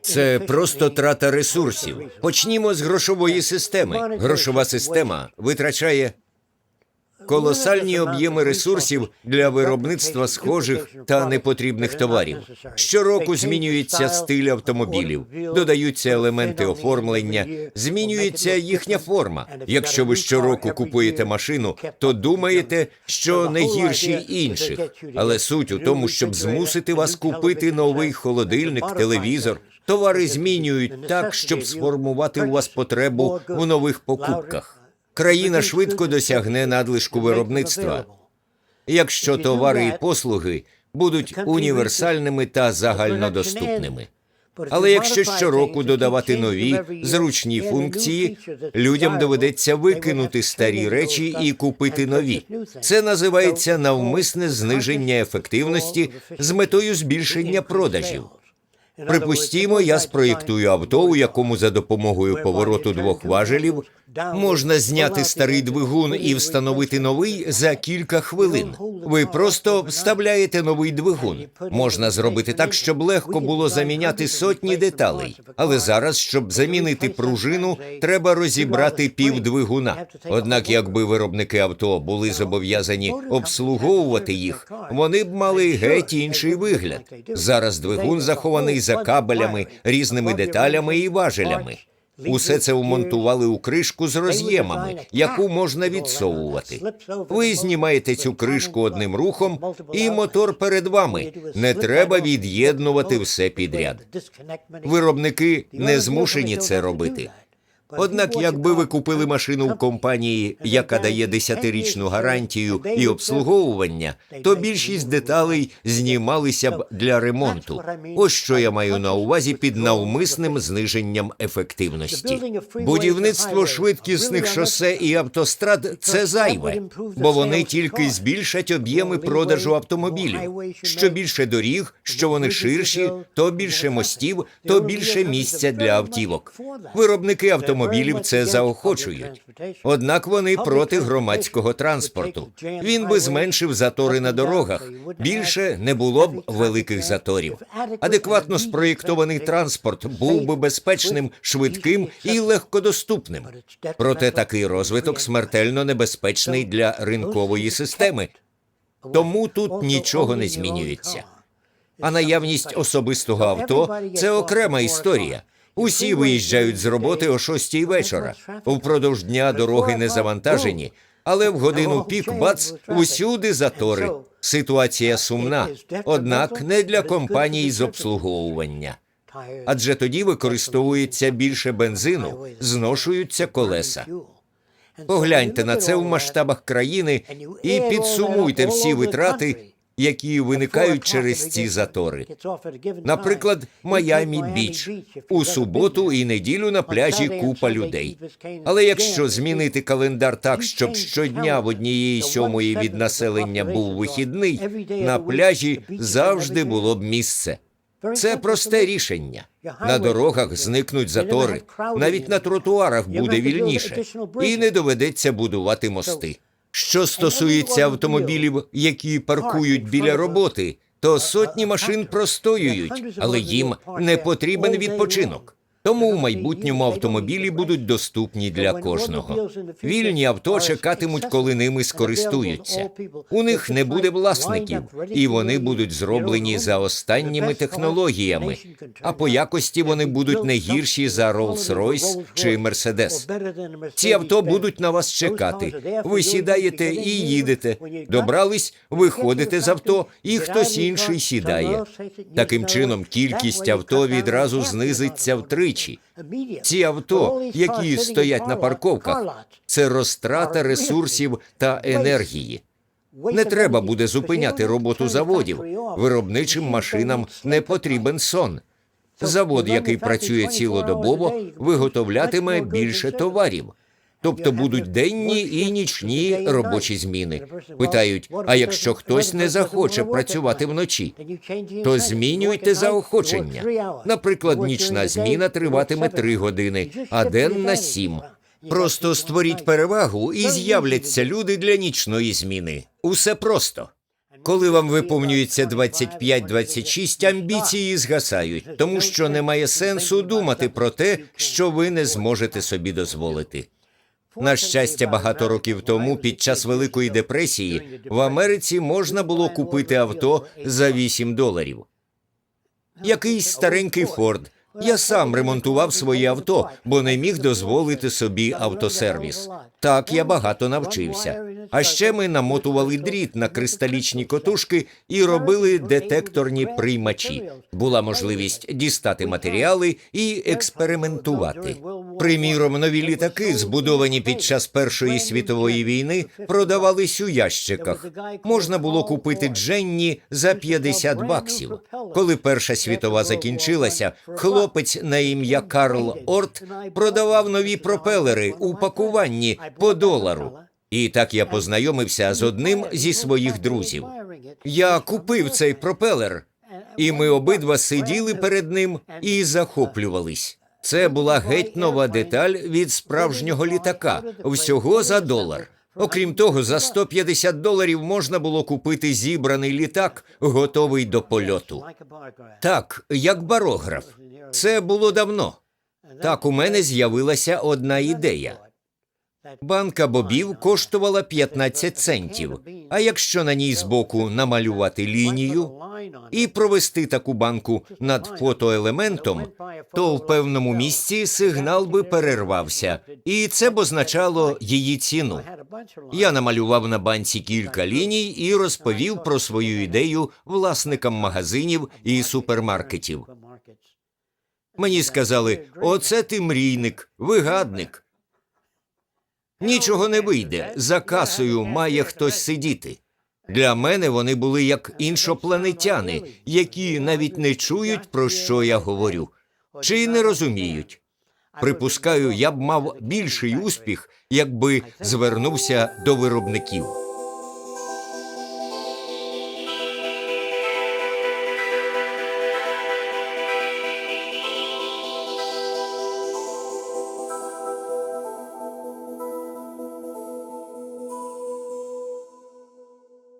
Це просто трата ресурсів. Почнімо з грошової системи. Грошова система витрачає колосальні об'єми ресурсів для виробництва схожих та непотрібних товарів. Щороку змінюється стиль автомобілів, додаються елементи оформлення, змінюється їхня форма. Якщо ви щороку купуєте машину, то думаєте, що не гірші інших. Але суть у тому, щоб змусити вас купити новий холодильник, телевізор. Товари змінюють так, щоб сформувати у вас потребу в нових покупках. Країна швидко досягне надлишку виробництва, якщо товари і послуги будуть універсальними та загальнодоступними. Але якщо щороку додавати нові зручні функції, людям доведеться викинути старі речі і купити нові. Це називається навмисне зниження ефективності з метою збільшення продажів. Припустімо, я спроєктую авто, у якому за допомогою повороту двох важелів можна зняти старий двигун і встановити новий за кілька хвилин. Ви просто вставляєте новий двигун. Можна зробити так, щоб легко було заміняти сотні деталей. Але зараз, щоб замінити пружину, треба розібрати пів двигуна. Однак, якби виробники авто були зобов'язані обслуговувати їх, вони б мали геть інший вигляд. Зараз двигун захований за кабелями, різними деталями і важелями. Усе це вмонтували у кришку з роз'ємами, яку можна відсовувати. Ви знімаєте цю кришку одним рухом, і мотор перед вами. Не треба від'єднувати все підряд. Виробники не змушені це робити. Однак, якби ви купили машину в компанії, яка дає 10-річну гарантію і обслуговування, то більшість деталей знімалися б для ремонту. Ось що я маю на увазі під навмисним зниженням ефективності. Будівництво швидкісних шосе і автострад це зайве, бо вони тільки збільшать об'єми продажу автомобілів. Що більше доріг, що вони ширші, то більше мостів, то більше місця для автівок. Виробники автомобілів це заохочують. Однак вони проти громадського транспорту. Він би зменшив затори на дорогах. Більше не було б великих заторів. Адекватно спроєктований транспорт був би безпечним, швидким і легкодоступним. Проте такий розвиток смертельно небезпечний для ринкової системи. Тому тут нічого не змінюється. А наявність особистого авто це окрема історія. Усі виїжджають з роботи о шостій вечора. Впродовж дня дороги не завантажені, але в годину пік бац усюди затори. Ситуація сумна, однак не для компаній з обслуговування. Адже тоді використовується більше бензину, зношуються колеса. Погляньте на це в масштабах країни і підсумуйте всі витрати, які виникають через ці затори. Наприклад, Майамі Біч у суботу і неділю на пляжі купа людей. Але якщо змінити календар так, щоб щодня в однієї сьомої від населення був вихідний, на пляжі завжди було б місце. Це просте рішення. На дорогах зникнуть затори, навіть на тротуарах буде вільніше, і не доведеться будувати мости. Що стосується автомобілів, які паркують біля роботи, то сотні машин простоюють, але їм не потрібен відпочинок. Тому в майбутньому автомобілі будуть доступні для кожного. Вільні авто чекатимуть, коли ними скористуються. У них не буде власників, і вони будуть зроблені за останніми технологіями. А по якості вони будуть не гірші за Rolls-Royce чи Mercedes. Ці авто будуть на вас чекати. Ви сідаєте і їдете. Добрались, виходите з авто, і хтось інший сідає. Таким чином, кількість авто відразу знизиться втричі. Ці авто, які стоять на парковках, це розтрата ресурсів та енергії. Не треба буде зупиняти роботу заводів. Виробничим машинам не потрібен сон. Завод, який працює цілодобово, виготовлятиме більше товарів. Тобто будуть денні і нічні робочі зміни. Питають: а якщо хтось не захоче працювати вночі, то змінюйте заохочення. Наприклад, нічна зміна триватиме три години, а денна сім. Просто створіть перевагу і з'являться люди для нічної зміни. Усе просто. Коли вам виповнюється 25-26, амбіції згасають, тому що немає сенсу думати про те, що ви не зможете собі дозволити. На щастя, багато років тому, під час Великої депресії, в Америці можна було купити авто за 8 доларів. Якийсь старенький Форд. Я сам ремонтував своє авто, бо не міг дозволити собі автосервіс. Так я багато навчився. А ще ми намотували дріт на кристалічні котушки і робили детекторні приймачі. Була можливість дістати матеріали і експериментувати. Приміром, нові літаки, збудовані під час Першої світової війни, продавались у ящиках. Можна було купити Дженні за 50 баксів. Коли Перша світова закінчилася, хлопець на ім'я Карл Орт продавав нові пропелери у пакуванні по долару. І так я познайомився з одним зі своїх друзів. Я купив цей пропелер, і ми обидва сиділи перед ним і захоплювались. Це була геть нова деталь від справжнього літака, всього за долар. Окрім того, за 150 доларів можна було купити зібраний літак, готовий до польоту. Так, як барограф. Це було давно. Так, у мене з'явилася одна ідея. Банка бобів коштувала 15 центів. А якщо на ній збоку намалювати лінію і провести таку банку над фотоелементом, то в певному місці сигнал би перервався, і це б означало її ціну. Я намалював на банці кілька ліній і розповів про свою ідею власникам магазинів і супермаркетів. Мені сказали: оце ти мрійник, вигадник. Нічого не вийде. За касою має хтось сидіти. Для мене вони були як іншопланетяни, які навіть не чують, про що я говорю, чи не розуміють. Припускаю, я б мав більший успіх, якби звернувся до виробників.